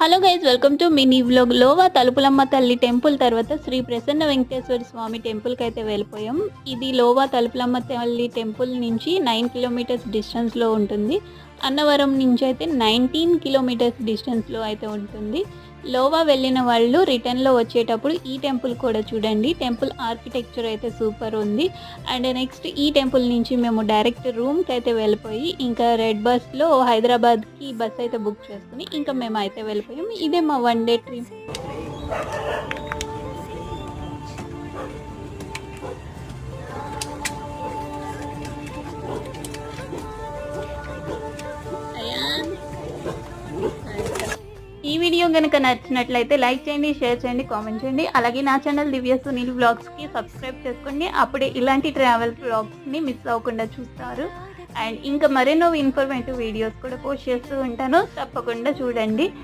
Hello guys welcome to mini vlog Lova Talupulamma తల్లి temple తర్వాత శ్రీ ప్రసన్న వెంకటేశ్వర స్వామి టెంపుల్కి అయితే వెళ్ళిపోయాం. ఇది లోవా తలుపులమ్మ తల్లి టెంపుల్ నుంచి నైన్ కిలోమీటర్స్ డిస్టెన్స్లో ఉంటుంది. అన్నవరం నుంచి అయితే నైన్టీన్ కిలోమీటర్స్ డిస్టెన్స్లో అయితే ఉంటుంది. లోవా వెళ్ళిన వాళ్ళు రిటర్న్లో వచ్చేటప్పుడు ఈ టెంపుల్ కూడా చూడండి. టెంపుల్ ఆర్కిటెక్చర్ అయితే సూపర్ ఉంది. అండ్ నెక్స్ట్ ఈ టెంపుల్ నుంచి మేము డైరెక్ట్ రూమ్కి అయితే వెళ్ళిపోయి ఇంకా రెడ్ బస్లో హైదరాబాద్కి బస్ అయితే బుక్ చేసుకుని ఇంకా మేము అయితే వెళ్ళిపోయాము. ఇదే మా వన్ డే ట్రిప్ ఈ వీడియో కనుక నచ్చినట్లయితే లైక్ చేయండి షేర్ చేయండి కామెంట్ చేయండి. అలాగే నా ఛానల్ దివ్య సునీల్ వ్లాగ్స్కి సబ్స్క్రైబ్ చేసుకోండి. అప్పుడే ఇలాంటి ట్రావెల్ వ్లాగ్స్ని మిస్ అవ్వకుండా చూస్తారు. అండ్ ఇంకా మరెన్నో ఇన్ఫర్మేటివ్ వీడియోస్ కూడా పోస్ట్ చేస్తూ ఉంటాను. తప్పకుండా చూడండి.